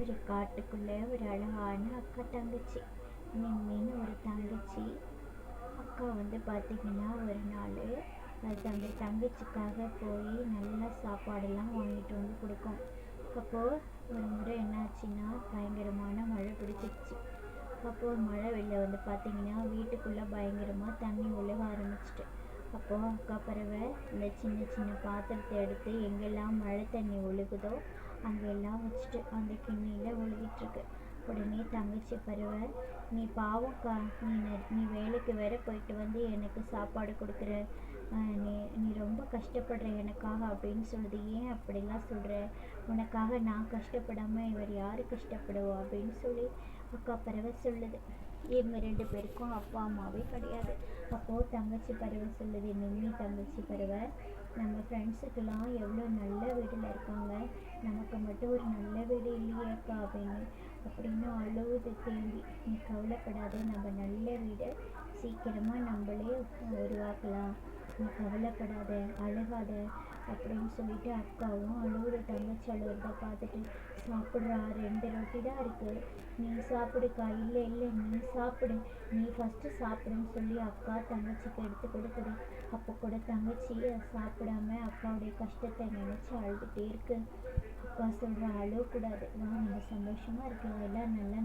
ஒரு காட்டுக்குள்ளே ஒரு அழகான அக்கா தங்கச்சி. நிம்மின்னு ஒரு தங்கச்சி. அக்கா வந்து பார்த்திங்கன்னா ஒரு நாள் தங்க தங்கச்சிக்காக போய் நல்லா சாப்பாடெல்லாம் வாங்கிட்டு வந்து கொடுக்கும். அப்போது ஒரு முறை என்னாச்சுன்னா பயங்கரமான மழை பிடிச்சிருச்சு. அப்போது மழை வெளில வந்து பார்த்திங்கன்னா வீட்டுக்குள்ளே பயங்கரமாக தண்ணி உழுக ஆரம்பிச்சிட்டு. அப்போது அக்கா பறவை இந்த சின்ன சின்ன பாத்திரத்தை எடுத்து எங்கெல்லாம் மழை தண்ணி ஒழுகுதோ அங்கே எல்லாம் வச்சுட்டு அந்த கிண்ணியில் ஒழுகிட்டுருக்கு. உடனே தங்கச்சி பருவ நீ பாவம்க்கா நீ நீ வேலைக்கு வேற போயிட்டு வந்து எனக்கு சாப்பாடு கொடுக்குற. நீ நீ ரொம்ப கஷ்டப்படுற எனக்காக அப்படின்னு சொல்லுது. ஏன் அப்படிலாம் சொல்கிற உனக்காக நான் கஷ்டப்படாமல் இவர் யார் கஷ்டப்படுவா? அப்படின்னு சொல்லி அக்கா பறவை சொல்லுது. இவங்க ரெண்டு பேருக்கும் அப்பா அம்மாவே கிடையாது. அப்போது தங்கச்சி பறவை சொல்லுது. நிம்மி தங்கச்சி பறவை நம்ம ஃப்ரெண்ட்ஸுக்கெல்லாம் எவ்வளோ நல்ல வீட்டில் இருக்காங்க? நமக்கு மட்டும் ஒரு நல்ல வீடு இல்லையேக்கா அப்படின்னு அப்படின்னு அழுவுது தேம்பி நீ கவலைப்படாத நம்ம நல்ல வீடை சீக்கிரமாக நம்மளே உருவாக்கலாம். நீ கவலைப்படாத அழுகாத அப்படின்னு சொல்லிட்டு அக்காவும் அழுகிற தங்கச்சி அழுகுறத பார்த்துட்டு சாப்பிட்றா ரெண்டு ரொட்டி தான் இருக்குது நீ சாப்பிடுக்கா? இல்லை இல்லை நீ சாப்பிடு. நீ ஃபஸ்ட்டு சாப்பிடுன்னு சொல்லி அக்கா தங்கச்சிக்கு எடுத்து கொடுக்குது. அப்போ கூட தங்கச்சி சாப்பிடாம அக்காவுடைய கஷ்டத்தை நினச்சி அழுதுகிட்டே இருக்கு. அக்கா சொல்கிறா அழக்கூடாது நான் நம்ம சந்தோஷமாக இருக்கலாம் எல்லாம் நல்லா